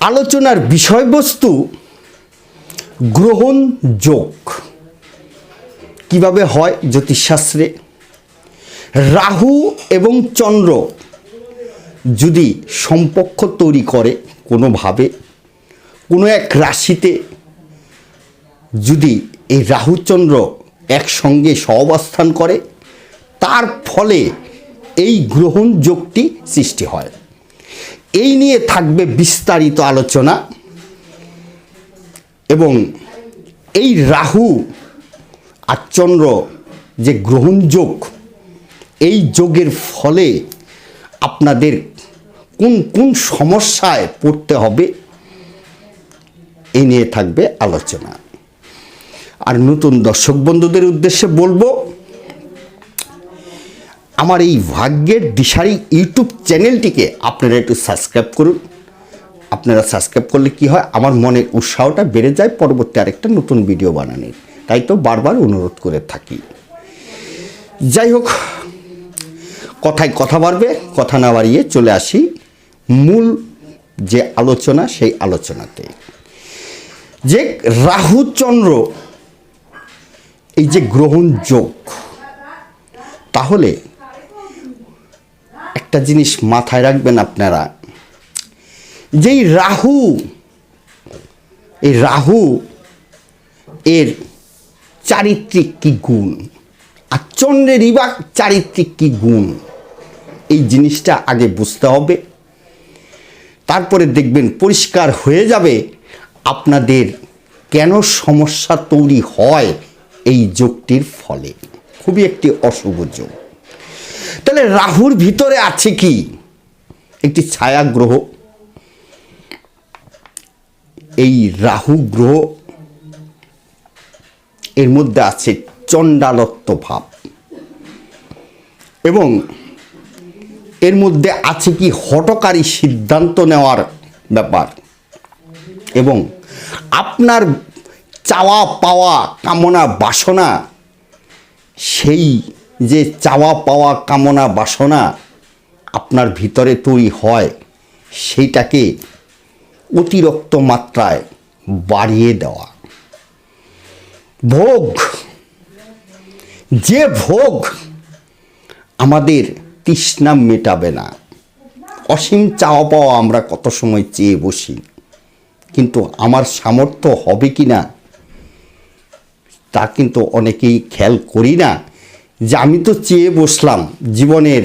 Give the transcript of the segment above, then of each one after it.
আলোচনার বিষয়বস্তু গ্রহণ যোগ। কীভাবে হয় জ্যোতিষশাস্ত্রে? রাহু এবং চন্দ্র যদি সম্পর্ক তৈরি করে কোনোভাবে, কোনো এক রাশিতে যদি এই রাহুচন্দ্র একসঙ্গে সহাবস্থান করে, তার ফলে এই গ্রহণ যোগটি সৃষ্টি হয়। এই নিয়ে থাকবে বিস্তারিত আলোচনা এবং এই রাহু আর চন্দ্র যে গ্রহণ যোগ, এই যোগের ফলে আপনাদের কোন কোন সমস্যায় পড়তে হবে এ নিয়ে থাকবে আলোচনা। আর নতুন দর্শক বন্ধুদের উদ্দেশ্যে বলব আমার এই ভাগ্যের দিশারি ইউটিউব চ্যানেলটিকে আপনারা একটু সাবস্ক্রাইব করুন। আপনারা সাবস্ক্রাইব করলে কি হয়? আমার মনের উৎসাহটা বেড়ে যায়, পরবর্তী আরেকটা নতুন ভিডিও বানানোর। তাই তো বারবার অনুরোধ করে থাকি। যাই হোক, কথায় কথা বাড়বে, কথা না বাড়িয়ে চলে আসি মূল যে আলোচনা, সেই আলোচনাতে। যে রাহুচন্দ্র এই যে গ্রহণ যোগ, তাহলে একটা জিনিস মাথায় রাখবেন আপনারা। যেই রাহু, এই রাহু এর চারিত্রিক কি গুণ? আর চন্দ্রেরই বা চারিত্রিক কি গুণ? এই জিনিসটা আগে বুঝতে হবে। তারপরে দেখবেন পরিষ্কার হয়ে যাবে আপনাদের কেন সমস্যা তৈরি হয় এই যোগটির ফলে। খুবই একটি অশুভ যোগ। তাহলে রাহুর ভিতরে আছে কি? একটি ছায়া গ্রহ। এই রাহু গ্রহ, এর মধ্যে আছে চণ্ডালত্ব ভাব। এবং এর মধ্যে আছে কি হটকারী সিদ্ধান্ত নেওয়ার ব্যাপার। এবং আপনার চাওয়া পাওয়া কামনা বাসনা সেই যে চাওয়া পাওয়া, কামনা, বাসনা আপনার ভিতরে তৈরি হয়, সেইটাকে অতিরিক্ত মাত্রায় বাড়িয়ে দেওয়া। ভোগ, যে ভোগ আমাদের তৃষ্ণা মেটাবে না। অসীম চাওয়া পাওয়া আমরা কত সময় চেয়ে বসি, কিন্তু আমার সামর্থ্য হবে কি না তা কিন্তু অনেকেই খেয়াল করি না। যে আমি তো চেয়ে বসলাম, জীবনের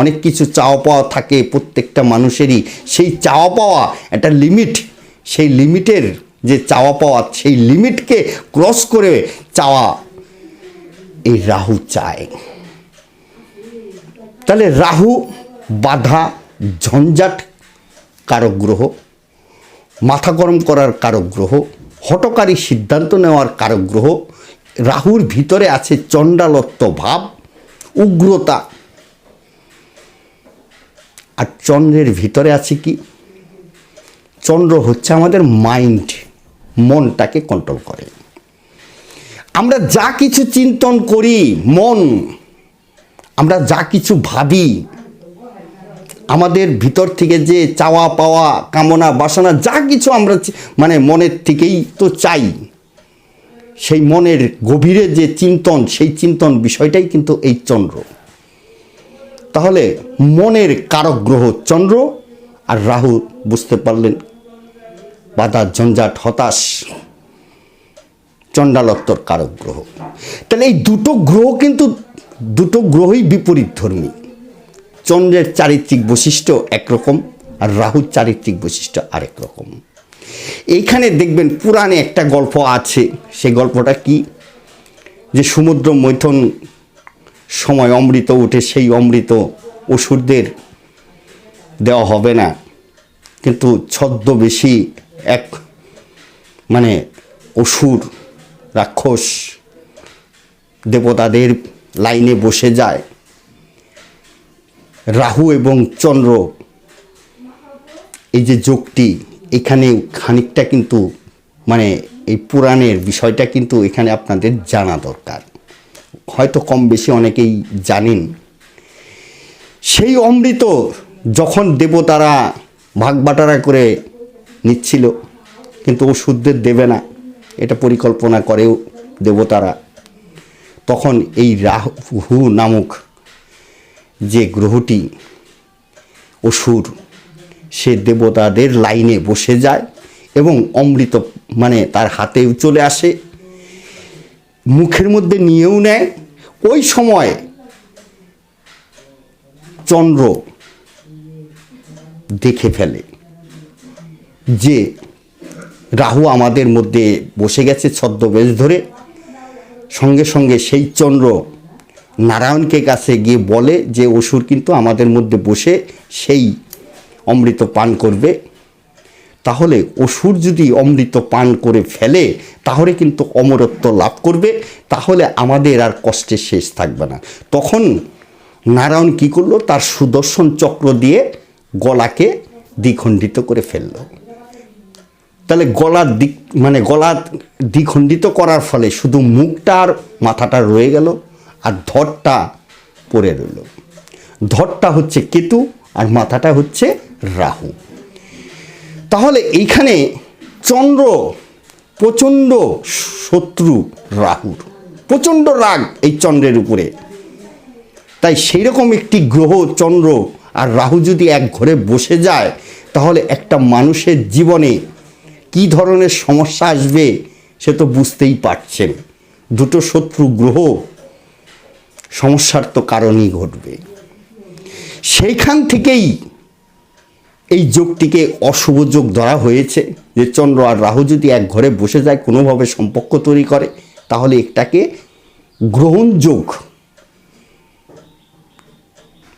অনেক কিছু চাওয়া পাওয়া থাকে প্রত্যেকটা মানুষেরই, সেই চাওয়া পাওয়া একটা লিমিট সেই লিমিটের যে চাওয়া পাওয়া, সেই লিমিটকে ক্রস করে চাওয়া এই রাহু চায়। তাহলে রাহু বাধা, ঝঞ্ঝাট কারক গ্রহ, মাথা গরম করার কারক গ্রহ, হটকারী সিদ্ধান্ত নেওয়ার কারক গ্রহ রাহুর ভিতরে আছে চণ্ডালত্ব ভাব, উগ্রতা। আর চন্দ্রের ভিতরে আছে কি? চন্দ্র হচ্ছে আমাদের মাইন্ড মনটাকে কন্ট্রোল করে। আমরা যা কিছু চিন্তন করি, মন, আমরা যা কিছু ভাবি, আমাদের ভিতর থেকে যে চাওয়া পাওয়া, কামনা বাসনা, যা কিছু আমরা মানে মনের থেকেই তো চাই। সেই মনের গভীরে যে চিন্তন, সেই চিন্তন বিষয়টাই কিন্তু এই চন্দ্র। তাহলে মনের কারক গ্রহ চন্দ্র আর রাহু বুঝতে পারলেন বাধা, ঝঞ্ঝাট, হতাশ চণ্ডালত্বর কারক গ্রহ। তাহলে এই দুটো গ্রহ কিন্তু দুটো গ্রহই বিপরীত ধর্মী। চন্দ্রের চারিত্রিক বৈশিষ্ট্য একরকম আর রাহুর চারিত্রিক বৈশিষ্ট্য আরেক রকম। এইখানে দেখবেন পুরাণে একটা গল্প আছে। সেই গল্পটা কি? যে সমুদ্র মৈথন সময় অমৃত উঠে সেই অমৃত অসুরদের দেওয়া হবে না। কিন্তু ছদ্মবেশী এক মানে অসুর রাক্ষস দেবতাদের লাইনে বসে যায়। রাহু এবং চন্দ্র এই যে যোগটি এখানে খানিকটা কিন্তু মানে এই পুরাণের বিষয়টা কিন্তু এখানে আপনাদের জানা দরকার। হয়তো কম বেশি অনেকেই জানেন। সেই অমৃত যখন দেবতারা ভাগ বাটারা করে নিচ্ছিল, কিন্তু ওষুধদের দেবে না, এটা পরিকল্পনা করেও দেবতারা। তখন এই রাহু নামক যে গ্রহটি, অসুর সে দেবতাদের লাইনে বসে যায় এবং অমৃত মানে তার হাতেও চলে আসে, মুখের মধ্যে নিয়েও নেয়। ওই সময় চন্দ্র দেখে ফেলে যে রাহু আমাদের মধ্যে বসে গেছে ছদ্মবেশ ধরে। সঙ্গে সঙ্গে সেই চন্দ্র নারায়ণকে কাছে গিয়ে বলে যে, অসুর কিন্তু আমাদের মধ্যে বসে সেই অমৃত পান করবে। তাহলে অসুর যদি অমৃত পান করে ফেলে, তাহলে কিন্তু অমরত্ব লাভ করবে। তাহলে আমাদের আর কষ্টের শেষ থাকবে না। তখন নারায়ণ কি করল? তার সুদর্শন চক্র দিয়ে গলাকে দ্বিখণ্ডিত করে ফেলল। তাহলে গলার দিক মানে গলা দ্বিখণ্ডিত করার ফলে শুধু মুখটা আর মাথাটা রয়ে গেল, আর ধরটা পড়ে রইল। ধরটা হচ্ছে কেতু, আর মাথাটা হচ্ছে রাহু। তাহলে এইখানে চন্দ্র প্রচণ্ড শত্রু রাহুর। প্রচণ্ড রাগ এই চন্দ্রের উপরে। তাই সেই রকম একটি গ্রহ চন্দ্র আর রাহু যদি এক ঘরে বসে যায়, তাহলে একটা মানুষের জীবনে কি ধরনের সমস্যা আসবে সে তো বুঝতেই পারছেন। দুটো শত্রু গ্রহ সমস্যার তো কারণই ঘটবে। সেইখান থেকেই এই যোগটিকে অশুভ যোগ ধরা হয়েছে যে চন্দ্র আর রাহু যদি এক ঘরে বসে যায়, কোনোভাবে সম্পর্ক তৈরি করে, তাহলে একটাকে গ্রহণ যোগ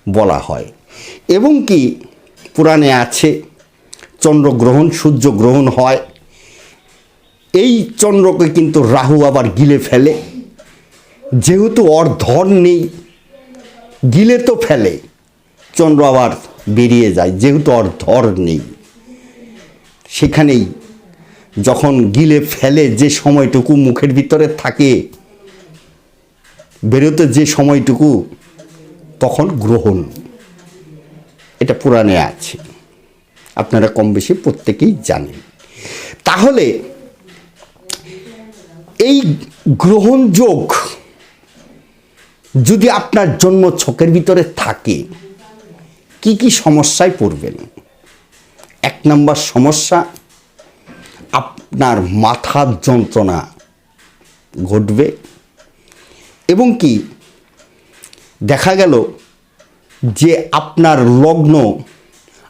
বলা হয়। এবং কি পুরাণে আছে চন্দ্রগ্রহণ সূর্য গ্রহণ হয়। এই চন্দ্রকে কিন্তু রাহু আবার গিলে ফেলে। যেহেতু ওর ধর নেই, গিলে তো ফেলে। চন্দ্র আবার বেরিয়ে যায়, যেহেতু ওর ধর নেই। সেখানেই যখন গিলে ফেলে যে সময়টুকু মুখের ভিতরে থাকে, বেরোতে যে সময়টুকু, তখন গ্রহণ। এটা পুরাণে আছে। আপনারা কম বেশি প্রত্যেকেই জানেন। তাহলে এই গ্রহণযোগ যদি আপনার জন্ম ছকের ভিতরে থাকে কি কি সমস্যায় পড়বেন? এক নম্বর সমস্যা, আপনার মাথার যন্ত্রণা ঘটবে এবং কি দেখা গেল যে আপনার লগ্ন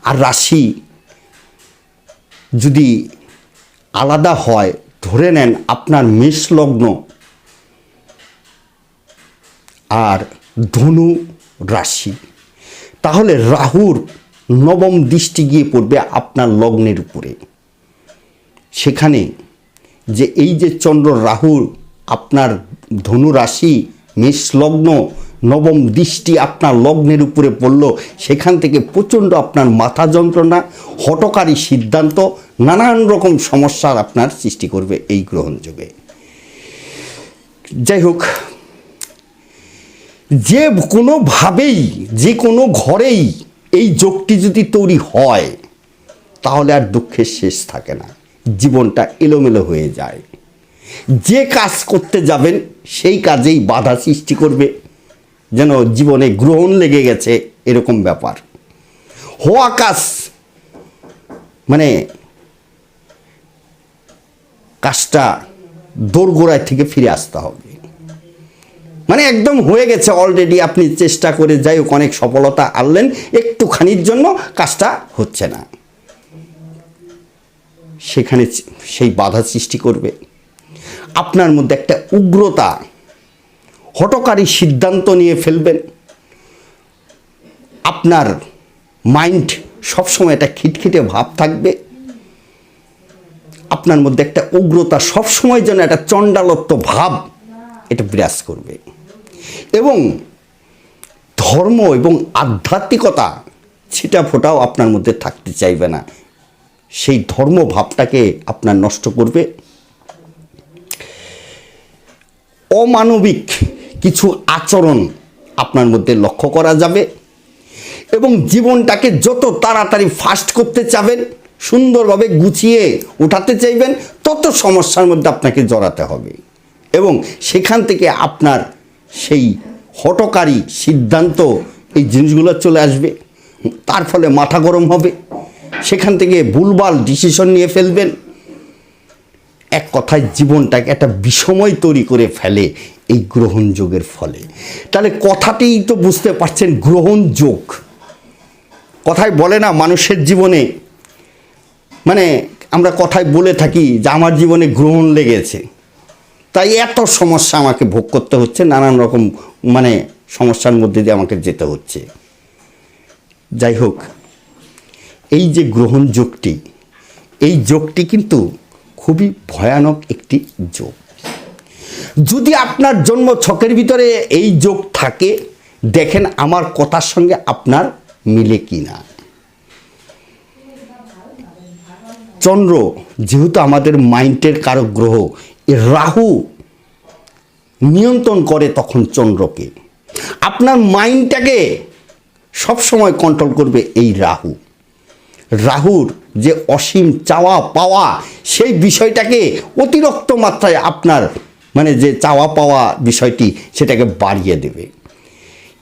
আর রাশি যদি আলাদা হয়, ধরে নেন আপনার মেষ লগ্ন আর ধনু রাশি। তাহলে রাহুর নবম দৃষ্টি গিয়ে পড়বে আপনার লগ্নের উপরে। সেখানে যে এই যে চন্দ্র রাহুর আপনার ধনু রাশি, মেষ লগ্ন, নবম দৃষ্টি আপনার লগ্নের উপরে পড়ল, সেখান থেকে প্রচণ্ড আপনার মাথা যন্ত্রণা হটকারী সিদ্ধান্ত, নানান রকম সমস্যার আপনার সৃষ্টি করবে এই গ্রহণযোগে যাই হোক যে কোনোভাবেই, যে কোনো ঘরেই এই যোগটি যদি তৈরি হয়, তাহলে আর দুঃখের শেষ থাকে না। জীবনটা এলোমেলো হয়ে যায়। যে কাজ করতে যাবেন, সেই কাজেই বাধা সৃষ্টি করবে। যেন জীবনে গ্রহণ লেগে গেছে এরকম ব্যাপার। হওয়া কাজ মানে কাজটা দোরগোড়ায় থেকে ফিরে আসতে হবে। মানে একদম হয়ে গেছে অলরেডি আপনি চেষ্টা করে যাই হোক অনেক সফলতা আনলেন, একটুখানির জন্য কাজটা হচ্ছে না। সেখানে সেই বাধা সৃষ্টি করবে। আপনার মধ্যে একটা উগ্রতা, হটকারী সিদ্ধান্ত নিয়ে ফেলবেন। আপনার মাইন্ড সবসময় একটা খিটখিটে ভাব থাকবে। আপনার মধ্যে একটা উগ্রতা সবসময় যেন একটা চণ্ডালত্ব ভাব বিরাজ করবে। এবং ধর্ম এবং আধ্যাত্মিকতা ছিটা ফোটাও আপনার মধ্যে থাকতে চাইবে না। সেই ধর্ম ভাবটাকে আপনার নষ্ট করবে। অমানবিক কিছু আচরণ আপনার মধ্যে লক্ষ্য করা যাবে এবং জীবনটাকে যত তাড়াতাড়ি ফাস্ট করতে চাবেন, সুন্দরভাবে গুছিয়ে উঠাতে চাইবেন, তত সমস্যার মধ্যে আপনাকে জড়াতে হবে। এবং সেখান থেকে আপনার সেই হটকারী সিদ্ধান্ত এই জিনিসগুলো চলে আসবে। তার ফলে মাথা গরম হবে। সেখান থেকে ভুলভাল ডিসিশন নিয়ে ফেলবেন। এক কথায় জীবনটাকে একটা বিষময় তৈরি করে ফেলে এই গ্রহণযোগের ফলে। তাহলে কথাতেই তো বুঝতে পারছেন গ্রহণযোগ কথায় বলে না মানুষের জীবনে। মানে আমরা কথায় বলে থাকি যে আমার জীবনে গ্রহণ লেগেছে। তাই এত সমস্যা আমাকে ভোগ করতে হচ্ছে, নানান রকম মানে সমস্যার মধ্যে দিয়ে আমাকে যেতে হচ্ছে। যাই হোক, এই যে গ্রহণ যোগটি, এই যোগটি কিন্তু খুবই ভয়ানক একটি যোগ। যদি আপনার জন্ম ছকের ভিতরে এই যোগ থাকে, দেখেন আমার কথার সঙ্গে আপনার মিলে কি না। চন্দ্র, যেহেতু আমাদের মাইন্ডের কারক গ্রহ রাহু নিয়ন্ত্রণ করে তখন চন্দ্রকে। আপনার মাইন্ডটাকে সবসময় কন্ট্রোল করবে এই রাহু। রাহুর যে অসীম চাওয়া পাওয়া, সেই বিষয়টাকে অতিরিক্ত মাত্রায় আপনার মানে যে চাওয়া পাওয়া বিষয়টি, সেটাকে বাড়িয়ে দেবে।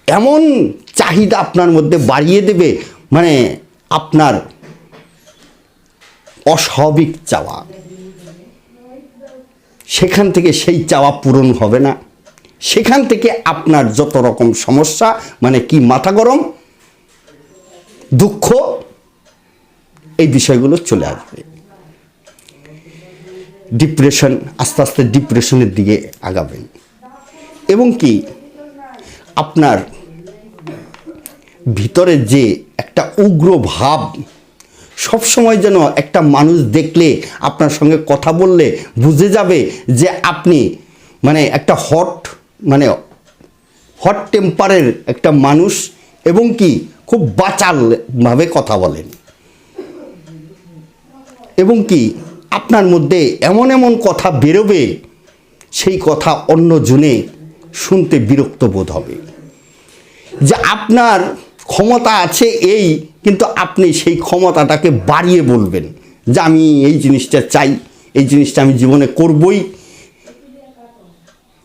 এমন চাহিদা আপনার মধ্যে বাড়িয়ে দেবে মানে আপনার অস্বাভাবিক চাওয়া। সেখান থেকে সেই চাওয়া পূরণ হবে না। সেখান থেকে আপনার যত রকম সমস্যা মানে কি মাথা গরম, দুঃখ, এই বিষয়গুলো চলে আসবে। ডিপ্রেশন আস্তে আস্তে ডিপ্রেশনের দিকে আগাবেন। এবং কি, আপনার ভিতরে যে একটা উগ্র ভাব সবসময় যেন একটা মানুষ দেখলে, আপনার সঙ্গে কথা বললে বুঝে যাবে যে আপনি মানে একটা হট মানে হট টেম্পারের একটা মানুষ এবং কি খুব বাচালভাবে কথা বলেন। এবং কি আপনার মধ্যে এমন এমন কথা বেরোবে, সেই কথা অন্য জনে শুনতে বিরক্ত বোধ হবে। যে আপনার ক্ষমতা আছে এই, কিন্তু আপনি সেই ক্ষমতাটাকে বাড়িয়ে বলবেন যে আমি এই জিনিসটা চাই, এই জিনিসটা আমি জীবনে করবই।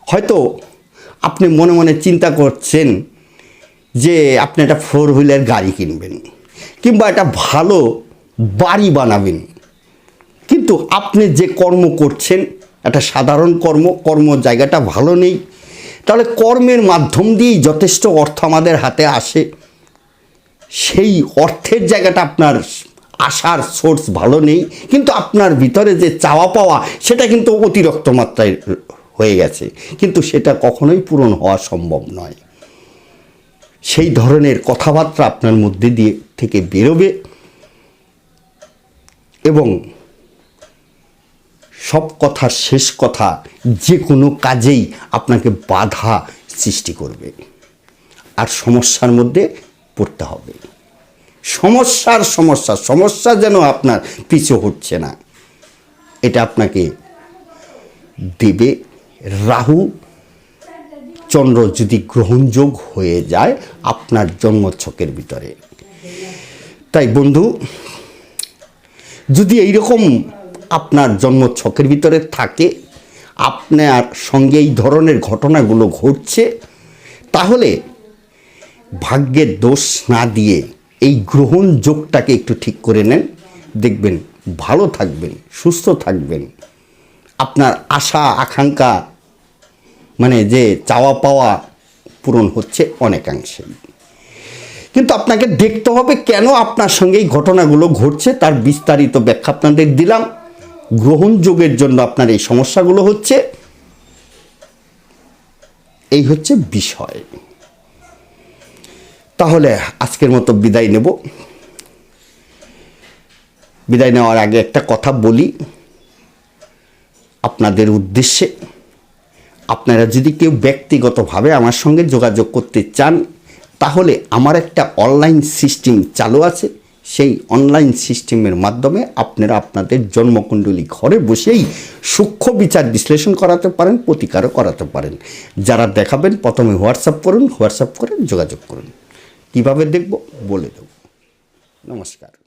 হয়তো আপনি মনে মনে চিন্তা করছেন যে আপনি একটা ফোর হুইলার গাড়ি কিনবেন, কিংবা একটা ভালো বাড়ি বানাবেন। কিন্তু আপনি যে কর্ম করছেন, একটা সাধারণ কর্ম কর্ম জায়গাটা ভালো নেই, তাহলে কর্মের মাধ্যম দিয়েই যথেষ্ট অর্থ আমাদের হাতে আসে। সেই অর্থের জায়গাটা আপনার আসার সোর্স ভালো নেই, কিন্তু আপনার ভিতরে যে চাওয়া পাওয়া, সেটা কিন্তু অতিরিক্ত মাত্রায় হয়ে গেছে। কিন্তু সেটা কখনোই পূরণ হওয়া সম্ভব নয়। সেই ধরনের কথাবার্তা আপনার মধ্যে দিয়ে থেকে বেরোবে এবং সব কথার শেষ কথা যে কোনো কাজেই আপনাকে বাধা সৃষ্টি করবে। আর সমস্যার মধ্যে পড়তে হবে। সমস্যার সমস্যা সমস্যা যেন আপনার পিছু হচ্ছে না। এটা আপনাকে দেবে। রাহু চন্দ্র যদি গ্রহণযোগ হয়ে যায় আপনার জন্মছকের ভিতরে। তাই বন্ধু, যদি এইরকম আপনার জন্মছকের ভিতরে থাকে, আপনার সঙ্গে এই ধরনের ঘটনাগুলো ঘটছে, তাহলে ভাগ্যের দোষ না দিয়ে এই গ্রহণ যোগটাকে একটু ঠিক করে নেন। দেখবেন ভালো থাকবেন, সুস্থ থাকবেন। আপনার আশা, আকাঙ্ক্ষা মানে যে চাওয়া পাওয়া পূরণ হচ্ছে অনেকাংশেই কিন্তু আপনাকে দেখতে হবে কেন আপনার সঙ্গে এই ঘটনাগুলো ঘটছে, তার বিস্তারিত ব্যাখ্যা আপনাদের দিলাম। গ্রহণযোগের জন্য আপনার এই সমস্যাগুলো হচ্ছে। এই হচ্ছে বিষয়। তাহলে আজকের মতো বিদায় নেব। বিদায় নেওয়ার আগে একটা কথা বলি। আপনাদের উদ্দেশ্যে আপনারা যদি কেউ ব্যক্তিগতভাবে আমার সঙ্গে যোগাযোগ করতে চান, তাহলে আমার একটা অনলাইন সিস্টেম চালু আছে। সেই অনলাইন সিস্টেমের মাধ্যমে আপনারা আপনাদের জন্মকুণ্ডলী ঘরে বসেই সূক্ষ্ম বিচার বিশ্লেষণ করাতে পারেন, প্রতিকারও করাতে পারেন। যারা দেখাবেন, প্রথমে হোয়াটসঅ্যাপ করুন হোয়াটসঅ্যাপ করে যোগাযোগ করুন। কীভাবে দেখব? বলে দেব। নমস্কার।